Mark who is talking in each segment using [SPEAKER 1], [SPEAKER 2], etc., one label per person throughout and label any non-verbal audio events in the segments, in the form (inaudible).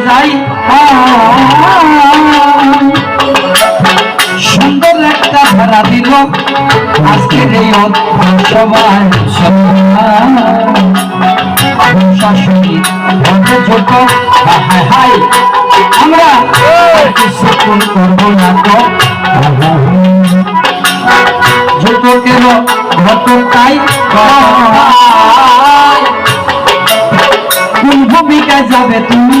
[SPEAKER 1] যাই সুন্দর একটা ধারা দিল আজকের এই সভায় শাশুড়ি ছোট হাই আমরা কিছু করব না তো। ঘটকাই কোন ভূমিকায় যাবে তুমি?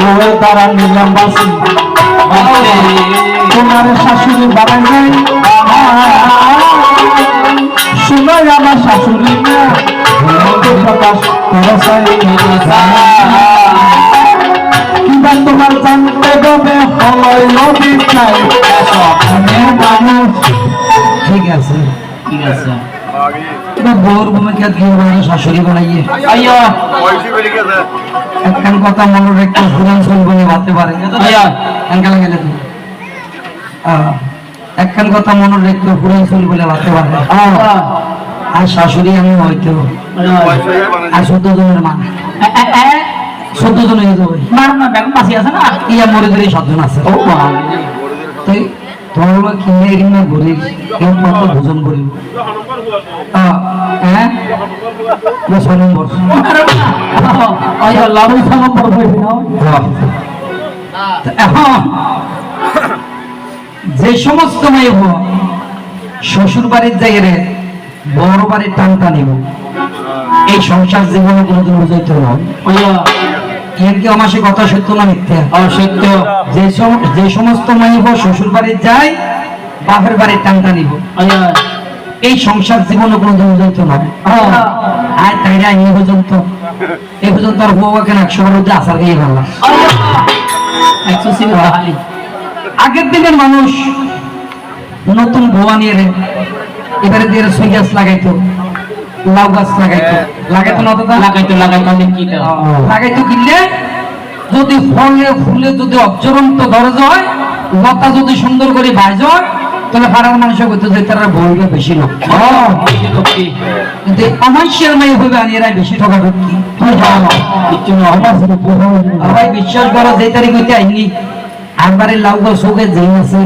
[SPEAKER 1] বউয়ের দ্বারা নিলাম বাসি। তোমার শাশুড়ি বাড়াই নাই শুনাই আমার শাশুড়ি প্রকাশ কিবা তোমার জানতে হবে নদী চাই মানুষ। ঠিক আছে
[SPEAKER 2] ঠিক আছে।
[SPEAKER 1] বউর ভূমিকা কি শাশুড়ি বানাইয়ে?
[SPEAKER 2] আইয়া।
[SPEAKER 1] একখান কথা মনে রেখে পুরান শুনব ভাবতে পারে। গেলে একখান কথা মনে রেখে বলে ভাবতে পারে। আর শাশুড়ি আমি হয়তো আর চোদ্দ জনের মা। চোদ্দ জন হয়ে
[SPEAKER 2] মার আছে না?
[SPEAKER 1] ইয়া মরে ধরে সাতজন আছে।
[SPEAKER 2] ও
[SPEAKER 1] তাই তোমার কিনে ভোজন আহ, হ্যাঁ? ছয় নম্বর।
[SPEAKER 2] লাভ সামন পড়বে
[SPEAKER 1] এখন যে সমস্ত মেয়ে হোক শ্বশুর বাড়ির জায়গায় বড় বাড়ির টানটা নিব। এই সংসার জীবনে কোনোদিন বুঝাইতে হবে এর কি আমার সে কথা সত্য না মিথ্যা?
[SPEAKER 2] অসত্য।
[SPEAKER 1] যে যে সমস্ত শ্বশুর যায় বাপের বাড়ির টানটা নিব। এই সংসার জীবনে হবে আর তাই না এই পর্যন্ত এই পর্যন্ত আর বউ কেন একশো বার মধ্যে আসার গিয়ে ভালো আগের দিনের মানুষ নতুন ভুয়া নিয়ে রে এবারে দিয়ে সুই গাছ লাগাইতো। লাউ গাছ লাগাইতো। লাগাইতো না দাদা
[SPEAKER 2] লাগাইতো লাগাইতো অনেক কি
[SPEAKER 1] লাগাইতো কিনলে? যদি ফলে ফুলে যদি ধরে যায় লতা যদি সুন্দর করে ভাজ হয় তাহলে পাড়ার মানুষের যে তারা বেশি লোক কিন্তু হইবে আনি এরাই বেশি ঠকা ঢুকি বিশ্বাস করো যে তারিখ হইতে আইনি। একবারে লাউ গাছ চোখে যেই আছে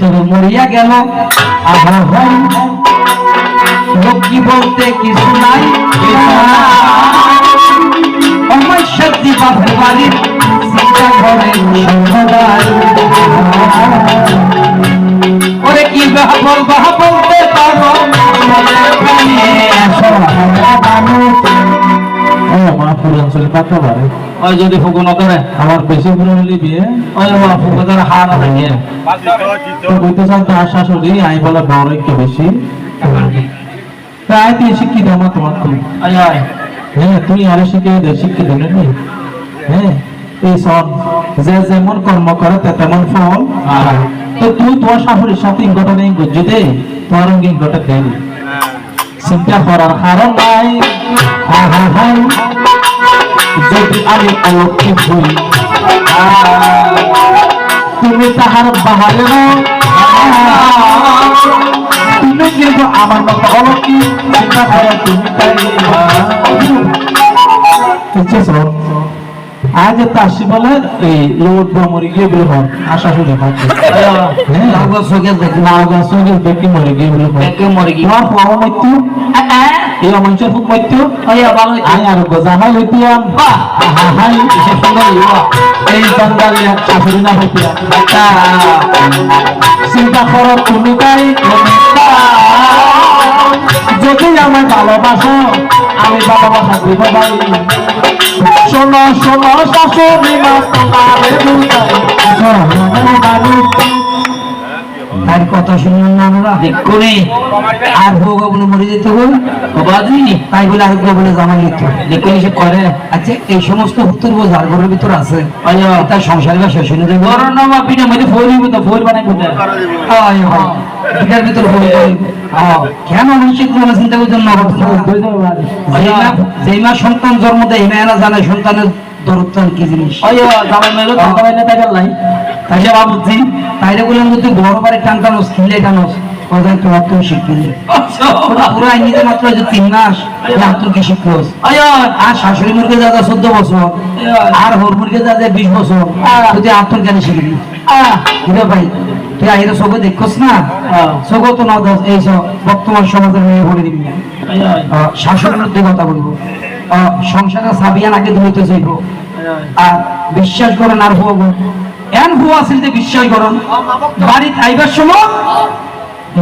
[SPEAKER 1] তবে মরিয়া গেল। আহা লক্ষ্মী বলতে কিছু নাই বাড়ির চিন্তা করে সন্ধ্যায়। ওরে কি বাহা বল বাহা বলতে পারো
[SPEAKER 3] আমার
[SPEAKER 2] যদি ফুকো নকরে
[SPEAKER 3] আমার বেশি পুরনো বিয়ে?
[SPEAKER 2] ওই মা ফুকো তার হার থাকে।
[SPEAKER 3] তো বলতে চান তো আশা শুনি আমি বলে বড় একটু বেশি। প্রায় তুই শিক্ষিত আমার তোমার তুই হ্যাঁ তুই আরও দে শিক্ষিত নেই হ্যাঁ এই সব যে যেমন কর্ম করে তে তেমন ফল তো তুই তোমার শাশুড়ির সাথে ইঙ্গটা নেই গুজ্জু দে তোমার ইঙ্গটা দে চিন্তা করার কারণ নাই। আহা হাই যদি আমি অলক্ষিত হই তুমি তাহার বাহারে তুমি কিন্তু আমার মতো তাই বুঝছ আজ তো আসি বলে এই লোড বা মরে গিয়ে বের হন আশা শুনে থাকে
[SPEAKER 1] গাছ
[SPEAKER 3] নাও গাছ মরে গিয়ে বের হন
[SPEAKER 2] একে মরে গি
[SPEAKER 3] তোমার পাওয়া মৃত্যু এই অমাঞ্চের খুব মৃত্যু
[SPEAKER 2] ওই ভালো
[SPEAKER 3] আই আর গোজানা হইতিয়াম হাই
[SPEAKER 2] সে সুন্দর ইয়া
[SPEAKER 3] এই জঙ্গল শাশুড়ি না হইতিয়াম চিন্তা করো তুমি তাই যদি আমায় ভালোবাসো আমি ভালোবাসা দিব ভাই শোনো শোনো শাশুড়ি মা তোমারে বুঝাই
[SPEAKER 1] তার কথা শুনলেন না আমরা।
[SPEAKER 2] দেখুনি
[SPEAKER 1] আর ভোগ বলে মরে যেত
[SPEAKER 2] বাবাজি
[SPEAKER 1] তাই বলে আরেকটা বলে জামা নিত
[SPEAKER 2] দেখুনি সে করে।
[SPEAKER 1] আচ্ছা এই সমস্ত উত্তর বোঝার ঘরের ভিতর আছে। তার সংসার বা শেষ হয়ে যাবে।
[SPEAKER 2] বড় নামা পিনে মধ্যে ফোরই মতো ফোর বানাই কোথায়?
[SPEAKER 1] আয় হয়। ভিতর ভুল করি। কেন মানুষের কোনো চিন্তা করছেন না যেই মা সন্তান জন্ম দেয় মেয়েরা জানে সন্তানের দরত্তান কি জিনিস।
[SPEAKER 2] জামাই মেলো বাইলে তাই
[SPEAKER 1] তাইলে বাবুজি তাইলে বললাম যে তুই বড় বারে টান টানোস খিলে টানোস তুমি শিখবি পুরো আইনিতে মাত্র যে তিন মাস কি আর শাশুড়ি মুরগে যা চোদ্দ বছর। আর হোর মুরগে যা বিশ বছর। তুই জ্ঞানে শিখবি ভাই তুই না? তো না এই সব বর্তমান সমাজের মেয়ে বলে দিবি না। কথা বলব। সংসারে সাবিয়ান আগে ধুইতে চাইব আর বিশ্বাস করেন আর হুয়া গো এন হুয়া আছিল যে বিশ্বাস করেন বাড়িতে আইবার সময়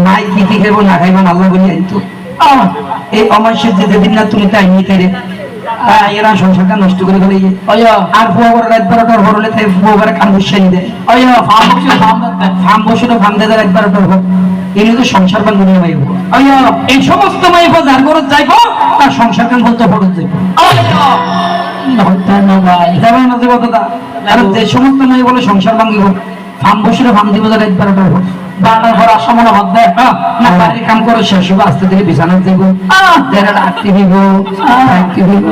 [SPEAKER 1] নাই কি কি খাইব না খাইব আল্লাহ বলি আইতো এই অমাসের যে যেদিন না তুমি তাই নিতে রে। তাই এরা সংসারটা নষ্ট করে ফেলে আর ফুয়া করে রাত বারোটার হরলে তাই ফুয়া করে কান বসাই দেয়।
[SPEAKER 2] আয়া ফাম বসে
[SPEAKER 1] ফার্ম বসে ফার্ম দেয় রাত বারোটার হোক এনে তো সংসার মাইব। এই সমস্ত মাইব যার ঘরত যাইব তার সংসার কান বলতে ফরত যাইব।
[SPEAKER 2] না ভাই।
[SPEAKER 1] না যাব দাদা আর যে সমস্ত মাই বলে সংসার ভাঙিব দিব বারোটার বারোটার দেয় হ্যাঁ, না বাইরে কাম করে শেষ হবে আস্তে থেকে বিছানা যাইব যারা রাত্রি দিব রাত্রি দিব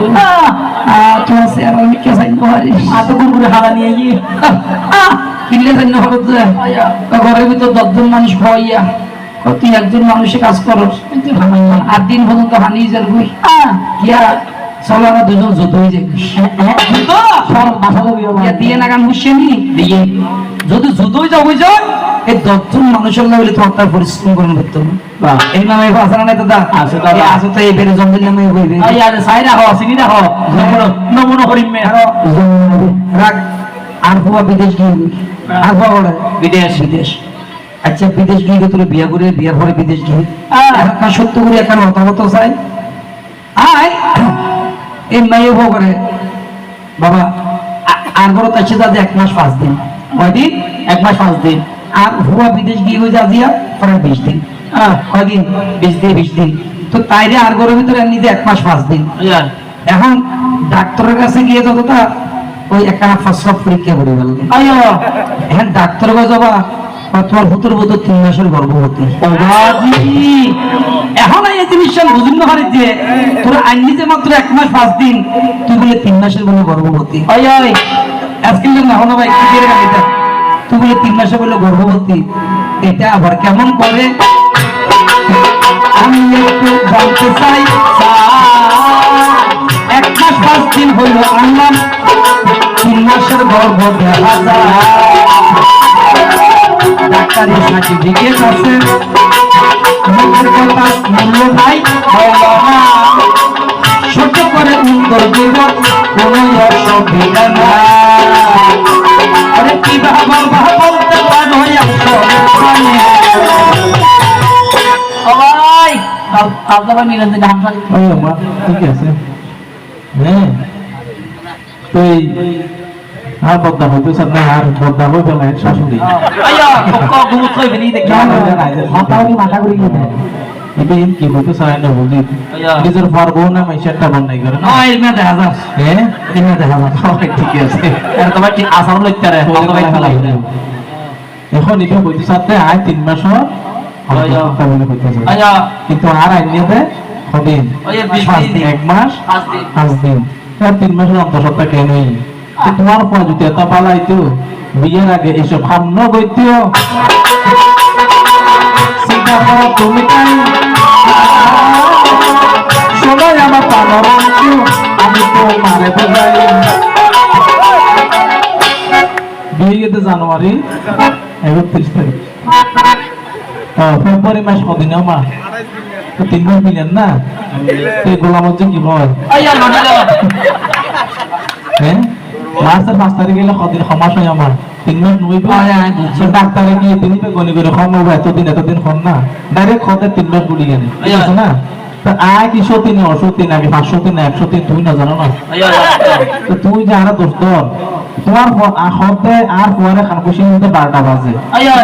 [SPEAKER 1] তোমার চেয়ার আমি কে চাইতে পারি?
[SPEAKER 2] আতো কোন করে নিয়ে গিয়ে?
[SPEAKER 1] কিনলে জানি না হঠাৎ ঘরের ভিতর দশজন মানুষ খাওয়াইয়া তুই একজন মানুষে কাজ করস আট দিন পর্যন্ত হানি যার গুই ইয়া দুজন যুদ্ধ হয়ে যাই। যুদ্ধ? সব মাথা তো দিয়ে না গান বুঝছে দিয়ে। যদি যুদ্ধ হয়ে যাও হয়ে যাও এই দশজন মানুষের লাগলে তোমার তার পরিশ্রম করুন করতে এই নামে আছে না দাদা?
[SPEAKER 2] আছে দাদা।
[SPEAKER 1] আছে তো এই বেড়ে জন্মের নামে হইবে
[SPEAKER 2] আয়া সাই রাখো চিনি রাখো নমনো নমনো হরিম মে
[SPEAKER 1] আরও আর বাবা বিদেশ গিয়ে আর বাবা
[SPEAKER 2] বিদেশ।
[SPEAKER 1] বিদেশ। আচ্ছা বিদেশ গিয়ে তোর বিয়া করে বিয়ার পরে বিদেশ গিয়ে। সত্য করে একা মতামত চাই। আয়। এই মেয়ে বউ করে। বাবা আর বড় সাথে আজ এক মাস পাঁচ দিন। কয়দিন এক মাস পাঁচ দিন। আর হুয়া বিদেশ গিয়ে হয়ে যা দিয়া পরে বিশ দিন। কয়দিন বিশ দিন বিশ দিন। তো তাইরে আর ঘরের ভিতরে নিজে এক মাস পাঁচ দিন। এখন ডাক্তারের কাছে গিয়ে যতটা ওই একটা প্রস্রাব পরীক্ষা করে গেল এখন ডাক্তার কাছে যাবা বা তোমার ভূতের ভূত তিন মাসের গর্ভবতী। এখন এই জিনিসটা বুঝুন না পারি যে তোর আইনিতে মাত্র এক মাস পাঁচ দিন তুই বলে তিন মাসের কোনো গর্ভবতী।
[SPEAKER 2] আয় আয়।
[SPEAKER 1] আজকে না হলো ভাই কি করে এটা তুই বলে তিন মাসে বলে গর্ভবতী। এটা আবার কেমন করে? আমি একটু জানতে চাই এক মাস পাঁচ দিন হইল আনলাম তিন মাসের গর্ভ দেখা যায়। ডাক্তারি সার্টিফিকেট আছে মুখের কথা মূল্য নাই হলো না। করে উত্তর দিব, কোনো অসুবিধা নাই। আরে কি বাবা বাবা বলতে পারো
[SPEAKER 2] সবাই আপনারা নিরঞ্জন হামসা
[SPEAKER 3] ঠিক আছে। হ্যাঁ তুই আর না আর বদলা হই পেলাই শাশুড়ি
[SPEAKER 2] আয়া কক গুমুত কই বেনি দেখি।
[SPEAKER 1] মাথাউরি মাথা ঘুরি গেছে
[SPEAKER 3] এটা এম কি হইতে চায় না বুঝি
[SPEAKER 2] আয়া।
[SPEAKER 3] নিজের পারব না মাইশারটা বন্যাই করে না?
[SPEAKER 1] এমনি দেখা যাস
[SPEAKER 3] হ্যাঁ
[SPEAKER 1] এমনি দেখা যাস
[SPEAKER 3] ঠিক আছে।
[SPEAKER 2] আর তোমার ঠিক আসার লইতে রে ভাই ফেলাই
[SPEAKER 3] এখন এটা হইতে চাতে আয় তিন মাস
[SPEAKER 2] আয়া।
[SPEAKER 3] হইতেছে।
[SPEAKER 2] আয়া।
[SPEAKER 3] কিন্তু আর
[SPEAKER 2] দিন।
[SPEAKER 3] দিন। এক মাস
[SPEAKER 2] পাঁচ দিন।
[SPEAKER 3] আর তিন মাসের অন্তঃসত্ত্বা কেন তোমার পর যদি এত পালাইতো বিয়ের আগে এসব হামন করো তুমি শোনাই আমার পালন আমি তো মারে বোঝাই বিয়ে গেতে জানুয়ারি একত্রিশ তারিখ ফেব্রুয়ারি মাস কদিন মা তিন মাস মিলেন না? তো গোলাম হচ্ছে কি হয়? হ্যাঁ মাসের পাঁচ তারিখ গেলে কদিন সমাজ হয় আমার? তিন মাস নইব
[SPEAKER 1] বুঝছি।
[SPEAKER 3] ডাক্তারে গিয়ে তিনি তো গনি করে খাম এতদিন না। ডাইরেক্ট খতে তিন মাস গুলি গেলে ঠিক আছে না? আয় কি সত্যি না অসত্যি না আমি পাঁচশো তিন না একশো তিন তুই না জানো না? তো তুই যে আরও দোস্ত তোমার হতে আর ফুয়ারে খান খুশি মধ্যে বারোটা বাজে।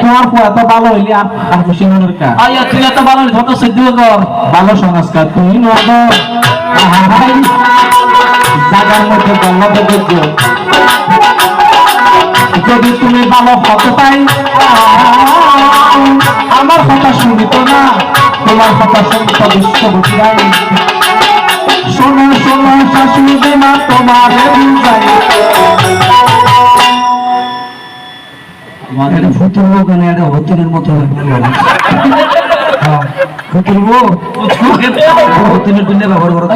[SPEAKER 3] তোমার ফুয়া এত ভালো হইলে আর খান খুশি মনের
[SPEAKER 2] আয়া তুই এত ভালো ধত সহ্য কর
[SPEAKER 3] ভালো সংস্কার তুমি জাগার মধ্যে যদি তুমি ভালো হতে পাই আমার কথা শুনিত না। তোমার কথা শুনিত বিশ্ববতী রাই শোনো শোনো শাশুড়ি মা তোমার বুঝাই
[SPEAKER 1] এটা ফুতুর বউ কেন? এটা হতিনের মতো হয়ে। হ্যাঁ, ফুতুর বউ? হতিনের জন্য ব্যবহার করো।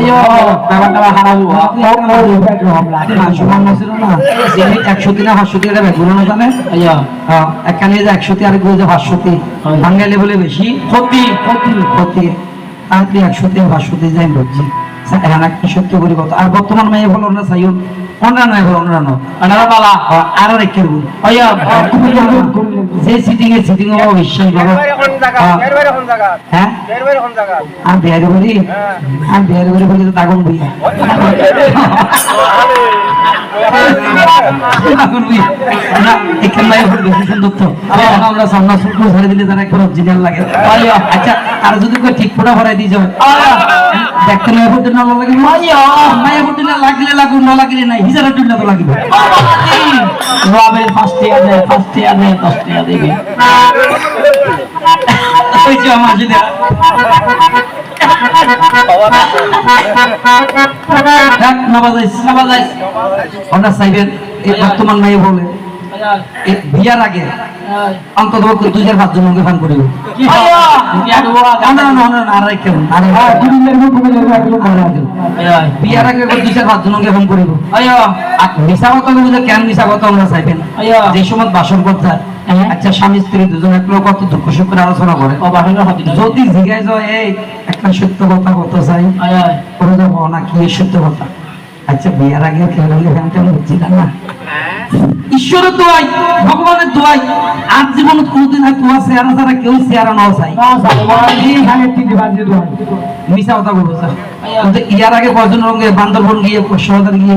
[SPEAKER 1] একশো তিন এটা জানে হ্যাঁ, একখানে যে আরেক বাঙালি বলে বেশি?
[SPEAKER 2] ক্ষতি। ক্ষতি।
[SPEAKER 1] ক্ষতি। যাই বুঝছি হ্যাঁ সত্য আর বর্তমান মেয়ে বলো না সাইও অন্যরা নয় বলো অন্যরা নয়
[SPEAKER 2] আনারা বালা
[SPEAKER 1] আর আর একের গুণ
[SPEAKER 2] আয়া
[SPEAKER 1] যে সিটিং এ সিটিং ও বিশ্বাস করো হ্যাঁ? আর বিহারি বলি আর বিহারি বলি বলি তো দাগন বই দাগন বই না এখান নাই হল বেশি সুন্দর তো আমরা সামনা শুক্র ছেড়ে দিলে তারা একবার অরিজিনাল লাগে। আচ্ছা আর যদি ঠিক ফোটা ভরাই দিয়ে যায় দেখতে ফুটে না লাগে মাইয়া! মাইয়া ফুটে না লাগলে লাগুন না লাগলে নাই। হিজারা টুটলে তো লাগবে।
[SPEAKER 2] রবের ফার্স্ট ইয়ার দেয় ফার্স্ট ইয়ার দেয় ফার্স্ট ইয়ার দেবে
[SPEAKER 1] ওই যে আমার সাথে দেখ না বাজাইস না বাজাইস। আমরা চাইবেন এই বর্তমান মেয়ে বলে। বিয়ার আগে? অন্তত দুই জন ফান করিব। বিয়ার আগে দুই চার ফোন মিশা কথা কেন মিশা কথা আমরা চাইবেন যে সময় বাসন কথা আচ্ছা স্বামী স্ত্রী দুজন এক লোক কত দুঃখ সুখ করে আলোচনা করে। যদি জিজ্ঞাসা যায় এই একটা সত্য কথা কত চাই? না কি সত্য কথা? আচ্ছা বিয়ার আগে খেয়াল হলে ফ্যানটা বুঝছিলাম না ঈশ্বরের দোয়াই ভগবানের দোয়াই। আর জীবন কোনদিন হয় তোমার চেহারা ছাড়া কেউ চেহারা নাও চাই মিশা কথা বলব স্যার। ইয়ার আগে কয়জন রঙে বান্দরবন গিয়ে কক্সবাজার গিয়ে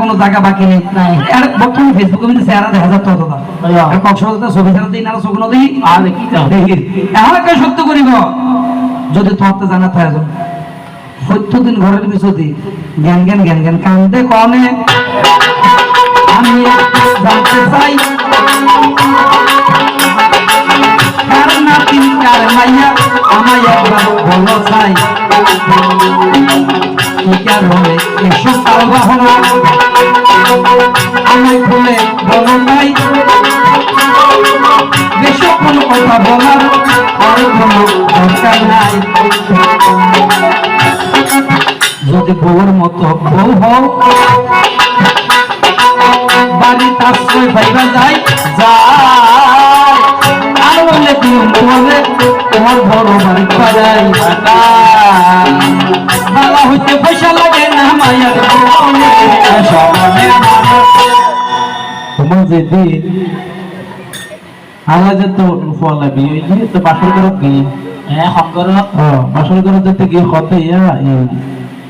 [SPEAKER 1] কোনো জায়গা বাকি নেই। আর বর্তমানে ফেসবুকে কিন্তু চেহারা দেখা যাচ্ছে অত কক্সবাজার ছবি ছাড়া দিই না ছবি না
[SPEAKER 2] আর কি
[SPEAKER 1] এখন একটা সত্য করিব? যদি তোমার তো জানা থাকে সত্য দিন ঘরের পিছতে জ্ঞান জ্ঞান জ্ঞান জ্ঞান কান্দে কনে আমি একটু জানতে চাই কার নাতি কার মাইয়া আমায় একবার চাই কি নাই বেশক কোনো কথা বলার আর নাই যদি বউর মতো বউ হও আশ্রয় পাইবা কি তোমার বড় বাড়ি পাড়াই বালা হইতে পয়সা লাগে না মায়ের সমানে মানুষ
[SPEAKER 3] তোমার যে আলা যে তো ফলা বিয়ে যে তো বাসর করে গিয়ে
[SPEAKER 2] হ্যাঁ হঙ্গর
[SPEAKER 3] ও বাসর করে যেতে গিয়ে হতে ইয়া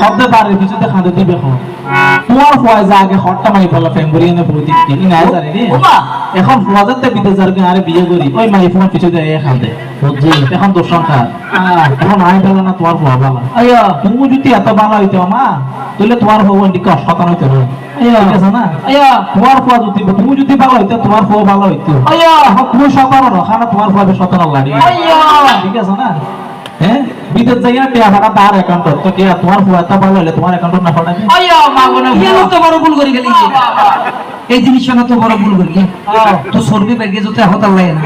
[SPEAKER 3] হতে পারে কিছুতে খাঁদে দিবে তোমার ফুয়া যা আগে হটটা মাই ফেলা ফ্যান করি এনে পুরো দিন কি না জানি রে এখন ফুয়া যাতে বিদেশ যার আরে বিয়ে করি ওই মাই ফোন কিছু দেয় খাঁদে বুঝছি এখন তোর সংখ্যা এখন আই ফেলা না তোমার ফুয়া ভালো
[SPEAKER 2] আয়া।
[SPEAKER 3] তুমি যদি এত ভালো হইতো মা তাহলে তোমার ফুয়া দিকে অসতন হইতো না ঠিক আছে না?
[SPEAKER 2] আয়া।
[SPEAKER 3] তোমার ফুয়া যদি তুমি যদি ভালো হইতো তোমার ফুয়া ভালো হইতো তুমি সতন না খানা তোমার ফুয়া সতন লাগে ঠিক আছে না? হ্যাঁ বিদেশ যাইয়া টিয়া ভাড়া তার অ্যাকাউন্ট তো কি তোমার ফুয়াতা ভালো হলে তোমার অ্যাকাউন্ট না পাঠাবে
[SPEAKER 2] আইয়া মাগনে
[SPEAKER 1] কেন তো বড় ভুল করে গেলি। এই জিনিসটা না তো বড় ভুল করি তো সর্বি ব্যাগে যেতে হতাল লাগে না।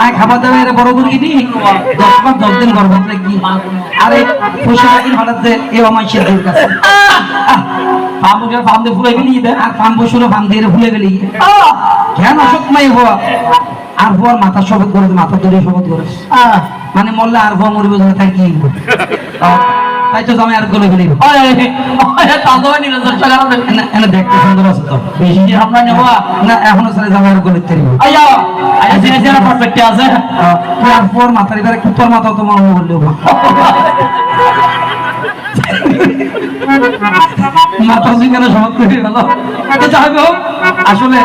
[SPEAKER 1] আয় খাবার দাবার এরা বড় ভুল কিনি? দশ মাস দশ দিন গর্ভ কি আরে পয়সা লাগি হঠাৎ এ আমার সে দূর কাছে
[SPEAKER 3] ফার্ম বুঝে দিয়ে ফুলে গেলি
[SPEAKER 1] আর ফান বসুলো ফান দিয়ে ভুলে গেলি কেন অসুখ মাই হওয়া আর হওয়ার মাথা শপথ করে মাথা ধরে শপথ করে। মানে মরলে আর হওয়া মরবে না তাই কি তাই তো আমি আর গলে গেলি
[SPEAKER 2] তাদের নিরন্তর চালানো
[SPEAKER 1] এনে- এনে দেখতে সুন্দর আছে তো।
[SPEAKER 2] বেশি আমরা নেব
[SPEAKER 1] না এখনও সালে জামা আর গলে তেরি
[SPEAKER 2] আইয়া আইয়া জিনে জিনে পারফেক্ট আছে।
[SPEAKER 1] আর পর মাথার এবারে তোর মাথা তোমার মনে করলে (laughs) মাথা সেখানে সমাপ্ত হয়ে গেল। যাই হোক আসলে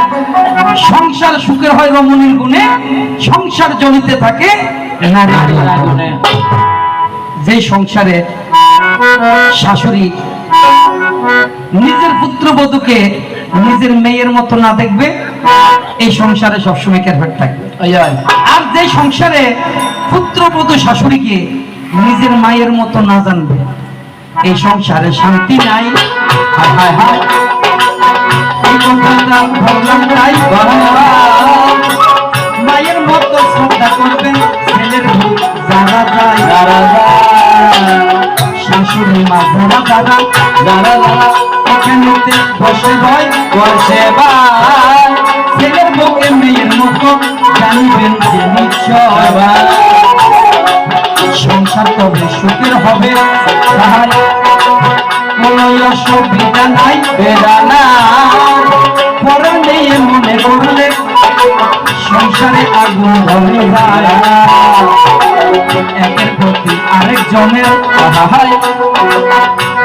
[SPEAKER 1] সংসার সুখের হয় রমণীর গুণে সংসার জ্বলিতে থাকে যে সংসারে শাশুড়ি নিজের পুত্রবধূকে নিজের মেয়ের মতো না দেখবে এই সংসারে সবসময় কেরফেট থাকবে। আর যে সংসারে পুত্রবধূ শাশুড়িকে নিজের মায়ের মতো না জানবে এই সংসারে শান্তি নাই। হায় হায় হায়। এই কথাটা ভাবলাম তাই মায়ের মতো শ্রদ্ধা করবেন ছেলের যারা যায়। যারা শাশুড়ি মা যারা যারা যারা বসে হয় বসে ছেলের মুখে মেয়ের মতো জানিবেন যে নিশ্চয়। সংসার তবে সুখের হবে? তাহাই কোনো অসুবিধা নাই বেদানা পরে নিয়ে মনে করলে সংসারে আগুন ধরে একের প্রতি আরেকজনের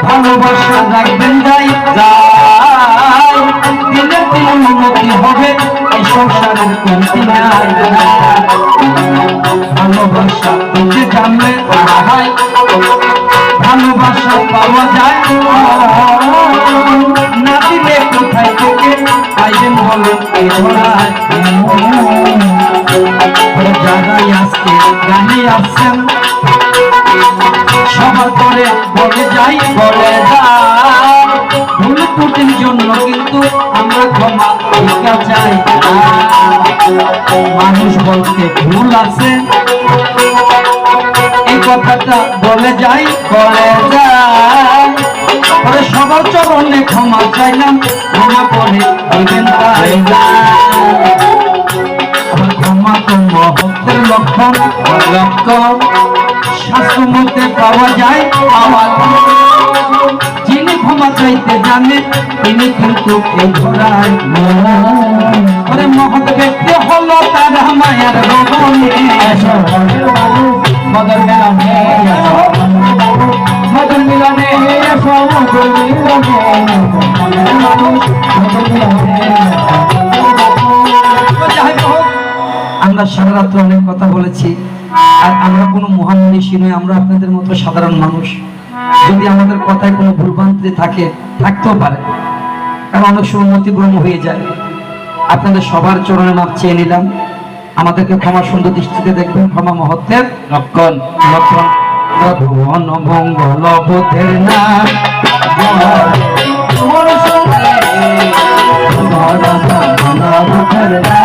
[SPEAKER 1] ভালোবাসা রাখবেন যাই যাই। এই সংসারের কমতি নাই ভালোবাসা জানলে আহাই ভালোবাসা পাওয়া যায় না দিলে কোথায় থেকে পাইবেন বলেন এই ধরায় গানে আসছেন সবার করে বলে যাই বলে যাই। ভুল ত্রুটির জন্য কিন্তু আমরা ক্ষমা ভিক্ষা চাই মানুষ বলতে ভুল আছে। এই কথাটা বলে যাই বলে যাই। পরে সবার চরণে ক্ষমা চাইলাম ক্ষমা করে দিবেন তাই ক্ষমা তো মহত্বের লক্ষণ লক্ষণ শাস্ত্র পাওয়া যায় যায়। যিনি আমরা সারা অনেক কথা বলেছি, আর আমরা কোনো মহান ঋষি নই, আমরা আপনাদের মতো সাধারণ মানুষ। যদি আমাদের কথায় কোনো ভুলভ্রান্তি থাকে, থাকতেও পারে। কারণ অনেক সময় মতিভ্রম হয়ে যায়। আপনাদের সবার চরণে মাপ চেয়ে নিলাম। আমাদেরকে ক্ষমা সুন্দর দৃষ্টিতে দেখবেন। ক্ষমা মহত্বের লক্ষণ লক্ষণ ভুবন মঙ্গল বোধের নাম জয়
[SPEAKER 3] যতই